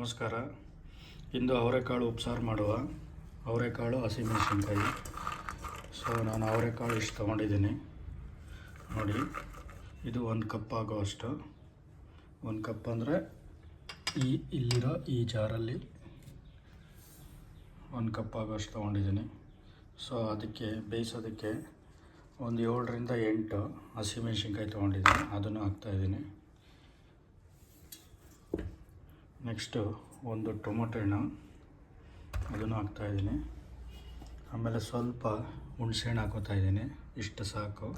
ನಮಸ್ಕಾರ. ಇಂದು ಅವರೆಕಾಳು ಉಪ್ಸಾರು ಮಾಡುವ ಅವರೆಕಾಳು ಹಸಿಮೆಣಸಿನ್ಕಾಯಿ. ಸೊ ನಾನು ಅವರೆಕಾಳು ಇಷ್ಟು ತೊಗೊಂಡಿದ್ದೀನಿ. ನೋಡಿ, ಇದು ಒಂದು ಕಪ್ ಆಗೋವಷ್ಟು ಒಂದು ಕಪ್ ಅಂದರೆ ಈ ಇಲ್ಲಿರೋ ಈ ಜಾರಲ್ಲಿ ಒಂದು ಕಪ್ ಆಗೋಷ್ಟು ತೊಗೊಂಡಿದ್ದೀನಿ. ಸೊ ಅದಕ್ಕೆ ಬೇಯಿಸೋದಕ್ಕೆ ಒಂದು ಏಳರಿಂದ ಎಂಟು ಹಸಿಮೆಣಸಿನ್ಕಾಯಿ ತೊಗೊಂಡಿದ್ದೀನಿ. ಅದನ್ನು ಹಾಕ್ತಾಯಿದ್ದೀನಿ ನೆಕ್ಸ್ಟು ಒಂದು ಟೊಮೊಟೊ ಹಣ್ಣು. ಅದನ್ನು ಹಾಕ್ತಾಯಿದ್ದೀನಿ ಆಮೇಲೆ ಸ್ವಲ್ಪ ಹುಣಸೆಹಣ್ಣು ಹಾಕೋತಾ ಇದ್ದೀನಿ. ಇಷ್ಟು ಸಾಕು.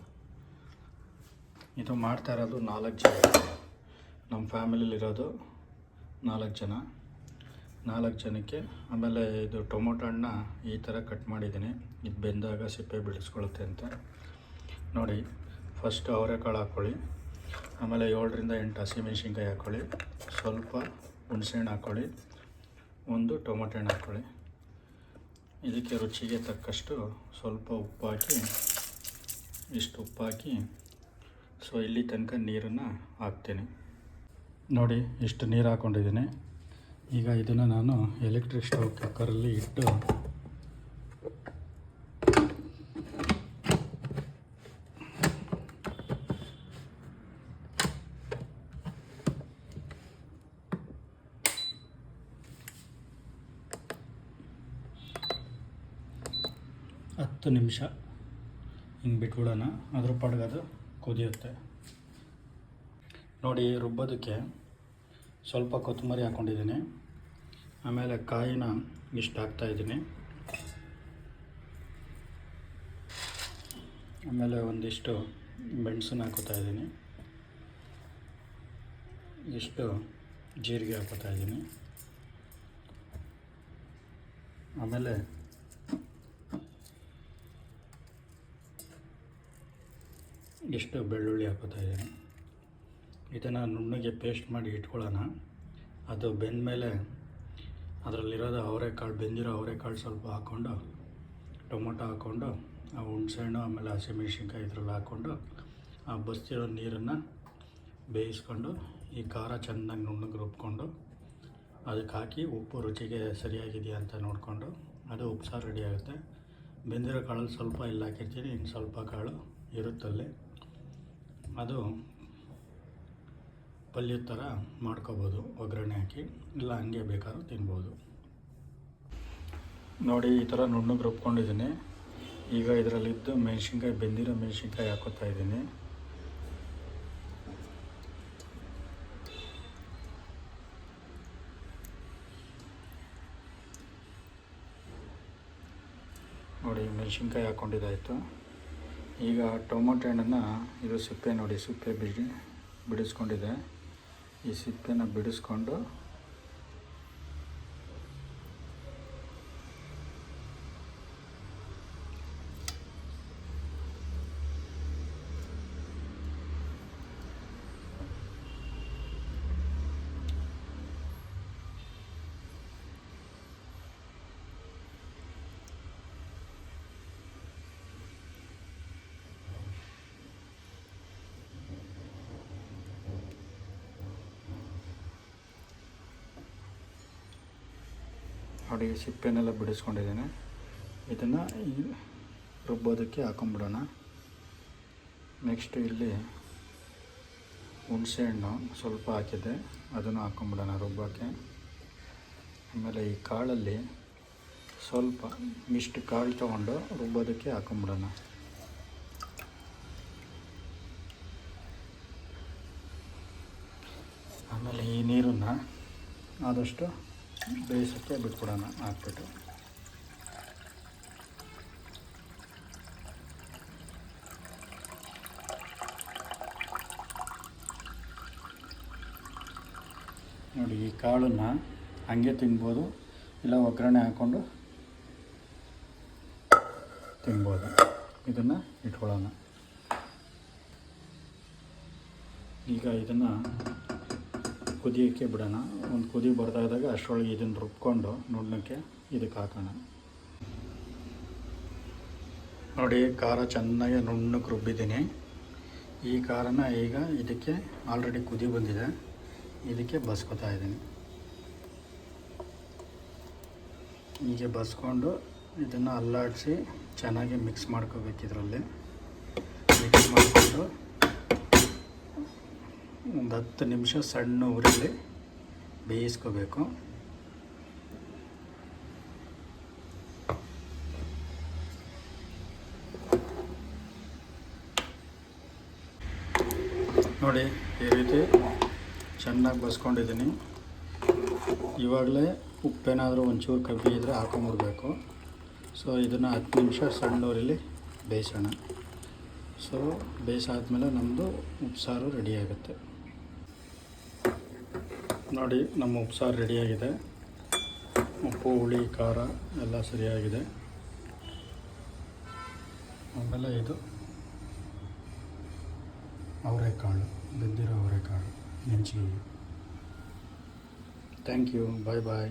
ಇದು ಮಾಡ್ತಾ ಇರೋದು ನಾಲ್ಕು ಜನ. ನಮ್ಮ ಫ್ಯಾಮಿಲಿಲಿರೋದು ನಾಲ್ಕು ಜನ. ನಾಲ್ಕು ಜನಕ್ಕೆ ಆಮೇಲೆ ಇದು ಟೊಮೊಟೊ ಹಣ್ಣ ಈ ಥರ ಕಟ್ ಮಾಡಿದ್ದೀನಿ. ಇದು ಬೆಂದಾಗ ಸಿಪ್ಪೆ ಬಿಡಿಸ್ಕೊಳುತ್ತೆ ಅಂತ. ನೋಡಿ, ಫಸ್ಟ್ ಅವರೆಕಾಳು ಹಾಕ್ಕೊಳ್ಳಿ ಆಮೇಲೆ ಏಳರಿಂದ ಎಂಟು ಹಸಿಮೆಣ್ಸಿನ್ಕಾಯಿ ಹಾಕ್ಕೊಳ್ಳಿ ಸ್ವಲ್ಪ ಹುಣಸೆಹಣ್ಣು ಹಾಕ್ಕೊಳ್ಳಿ ಒಂದು ಟೊಮೊಟೊ ಹಣ್ಣು ಹಾಕ್ಕೊಳ್ಳಿ ಇದಕ್ಕೆ ರುಚಿಗೆ ತಕ್ಕಷ್ಟು ಸ್ವಲ್ಪ ಉಪ್ಪು ಹಾಕಿ, ಇಷ್ಟು ಉಪ್ಪು ಹಾಕಿ, ಸೊ ಇಲ್ಲಿ ತನಕ ನೀರನ್ನು ಹಾಕ್ತೀನಿ. ನೋಡಿ, ಇಷ್ಟು ನೀರು ಹಾಕ್ಕೊಂಡಿದ್ದೀನಿ ಈಗ ಇದನ್ನು ನಾನು ಎಲೆಕ್ಟ್ರಿಕ್ ಸ್ಟವ್ ಕುಕ್ಕರಲ್ಲಿ ಇಟ್ಟು ಹತ್ತು ನಿಮಿಷ. ಹಿಂಗೆ ಬಿಟ್ಬಿಡೋಣ. ಅದ್ರ ಪಾಡ್ಗೆ ಅದು ಕುದಿಯುತ್ತೆ. ನೋಡಿ, ರುಬ್ಬೋದಕ್ಕೆ ಸ್ವಲ್ಪ ಕೊತ್ತಂಬರಿ ಹಾಕ್ಕೊಂಡಿದ್ದೀನಿ ಆಮೇಲೆ ಕಾಯಿನ ಇಷ್ಟು ಹಾಕ್ತಾಯಿದ್ದೀನಿ ಆಮೇಲೆ ಒಂದಿಷ್ಟು ಮೆಣಸನ್ನ ಹಾಕೋತಾ ಇದ್ದೀನಿ. ಇಷ್ಟು ಜೀರಿಗೆ ಹಾಕೋತಾ ಇದ್ದೀನಿ. ಆಮೇಲೆ ಇಷ್ಟು ಬೆಳ್ಳುಳ್ಳಿ ಹಾಕೋತಾ ಇದ್ದೀನಿ. ಇದನ್ನು ನುಣ್ಣಗೆ ಪೇಸ್ಟ್ ಮಾಡಿ ಇಟ್ಕೊಳ್ಳೋಣ. ಅದು ಬೆಂದ ಮೇಲೆ ಅದರಲ್ಲಿರೋದು ಅವರೆಕಾಳು, ಬೆಂದಿರೋ ಅವರೆಕಾಳು ಸ್ವಲ್ಪ ಹಾಕ್ಕೊಂಡು, ಟೊಮೊಟೊ ಹಾಕ್ಕೊಂಡು, ಆ ಹುಣಸೆಹಣ್ಣು, ಆಮೇಲೆ ಹಸಿಮೆಣ್ಸಿನ್ಕಾಯಿ ಇದ್ರಲ್ಲಿ ಹಾಕ್ಕೊಂಡು, ಆ ಬಸ್ತಿರೋ ನೀರನ್ನು ಬೇಯಿಸ್ಕೊಂಡು, ಈ ಖಾರ ಚೆನ್ನಾಗಿ ನುಣ್ಣಗೆ ರುಬ್ಕೊಂಡು, ಅದಕ್ಕೆ ಹಾಕಿ ಉಪ್ಪು ರುಚಿಗೆ ಸರಿಯಾಗಿದೆಯಾ ಅಂತ ನೋಡಿಕೊಂಡು, ಅದು ಉಪ್ಸಾರು ರೆಡಿ ಆಗುತ್ತೆ. ಬೆಂದಿರೋ ಕಾಳಲ್ಲಿ ಸ್ವಲ್ಪ ಇಲ್ಲಿ ಹಾಕಿರ್ತೀನಿ, ಇನ್ನು ಸ್ವಲ್ಪ ಕಾಳು ಇರುತ್ತಲ್ಲಿ. ಅದು ಪಲ್ಯ ಥರ ಮಾಡ್ಕೋಬೋದು, ಒಗ್ಗರಣೆ ಹಾಕಿ. ಇಲ್ಲ, ಹಂಗೆ ಬೇಕಾದ್ರೂ ತಿನ್ಬೋದು. ನೋಡಿ, ಈ ಥರ ನುಣ್ಣಗೆ ರುಬ್ಕೊಂಡಿದ್ದೀನಿ. ಈಗ ಇದರಲ್ಲಿದ್ದು ಮೆಣಸಿನ್ಕಾಯಿ, ಬೆಂದಿರೋ ಮೆಣಸಿನ್ಕಾಯಿ ಹಾಕೋತಾ ಇದ್ದೀನಿ. ನೋಡಿ, ಮೆಣಸಿನ್ಕಾಯಿ ಹಾಕ್ಕೊಂಡಿದ್ದಾಯಿತು ಈಗ ಟೊಮೊಟೊ ಹಣ್ಣನ್ನು ಇದು ಸಿಪ್ಪೆ ನೋಡಿ ಸಿಪ್ಪೆ ಬಿಡಿ ಬಿಡಿಸ್ಕೊಂಡಿದೆ. ಈ ಸಿಪ್ಪೆನ ಬಿಡಿಸ್ಕೊಂಡು ನೋಡಿ ಸಿಪ್ಪೆನೆಲ್ಲ ಬಿಡಿಸ್ಕೊಂಡಿದ್ದೇನೆ. ಇದನ್ನು ರುಬ್ಬೋದಕ್ಕೆ ಹಾಕೊಂಬಿಡೋಣ. ನೆಕ್ಸ್ಟ್ ಇಲ್ಲಿ ಹುಣಸೆಹಣ್ಣು ಸ್ವಲ್ಪ ಹಾಕಿದ್ದೆ. ಅದನ್ನು ಹಾಕೊಂಬಿಡೋಣ ರುಬ್ಬೋಕ್ಕೆ ಆಮೇಲೆ ಈ ಕಾಳಲ್ಲಿ ಸ್ವಲ್ಪ ಇಷ್ಟು ಕಾಳು ತೊಗೊಂಡು ರುಬ್ಬೋದಕ್ಕೆ ಹಾಕೊಂಬಿಡೋಣ. ಆಮೇಲೆ ಈ ನೀರನ್ನು ಆದಷ್ಟು ಬೇಯಿಸೋಕ್ಕೆ ಬಿಟ್ಬಿಡೋಣ ಹಾಕ್ಬಿಟ್ಟು. ನೋಡಿ, ಈ ಕಾಳನ್ನು ಹಾಗೆ ತಿನ್ಬೋದು, ಇಲ್ಲ ಒಗ್ಗರಣೆ ಹಾಕ್ಕೊಂಡು ತಿನ್ಬೋದು. ಇದನ್ನು ಇಟ್ಕೊಳ್ಳೋಣ. ಈಗ ಇದನ್ನು ಕುದಿಯೋಕ್ಕೆ ಬಿಡೋಣ. ಒಂದು ಕುದಿ ಬರ್ತಾ ಇದ್ದಾಗ ಅಷ್ಟರೊಳಗೆ ಇದನ್ನು ರುಬ್ಕೊಂಡು ನುಣ್ಣಕ್ಕೆ ಇದಕ್ಕೆ ಹಾಕೋಣ. ನೋಡಿ, ಖಾರ ಚೆನ್ನಾಗಿ ನುಣ್ಣಕ್ಕೆ ರುಬ್ಬಿದ್ದೀನಿ. ಈ ಖಾರನ ಈಗ ಇದಕ್ಕೆ ಆಲ್ರೆಡಿ ಕುದಿ ಬಂದಿದೆ. ಇದಕ್ಕೆ ಬಸ್ಕೋತಾ ಇದ್ದೀನಿ. ಹೀಗೆ ಬಸ್ಕೊಂಡು ಇದನ್ನು ಅಲ್ಲಾಡಿಸಿ ಚೆನ್ನಾಗಿ ಮಿಕ್ಸ್ ಮಾಡ್ಕೋಬೇಕು ಇದರಲ್ಲಿ. ಮಿಕ್ಸ್ ಮಾಡಿಕೊಂಡು ಒಂದು ಹತ್ತು ನಿಮಿಷ ಸಣ್ಣ ಉರಿಲಿ ಬೇಯಿಸ್ಕೋಬೇಕು. ನೋಡಿ, ಈ ರೀತಿ ಚೆನ್ನಾಗಿ ಬಸ್ಕೊಂಡಿದ್ದೀನಿ. ಇವಾಗಲೇ ಉಪ್ಪೇನಾದರೂ ಒಂಚೂರು ಕಬ್ಬಿ ಇದ್ದರೆ ಹಾಕೊಂಬಿಡ್ಬೇಕು. ಸೊ ಇದನ್ನು ಹತ್ತು ನಿಮಿಷ ಸಣ್ಣೂರಲ್ಲಿ ಬೇಯಿಸೋಣ. ಸೊ ಬೇಯಿಸಾದ್ಮೇಲೆ ನಮ್ಮದು ಉಪ್ಸಾರು ರೆಡಿಯಾಗುತ್ತೆ ನೋಡಿ, ನಮ್ಮ ಉಪ್ಸಾರು ರೆಡಿಯಾಗಿದೆ. ಉಪ್ಪು, ಹುಳಿ, ಖಾರ ಎಲ್ಲ ಸರಿಯಾಗಿದೆ. ಆಮೇಲೆ ಇದು ಅವರೆಕಾಳು ಬಿದ್ದಿರೋ ಅವರೆಕಾಳು ನೆಂಚಿಗೆ ಥ್ಯಾಂಕ್ ಯು ಬಾಯ್ ಬಾಯ್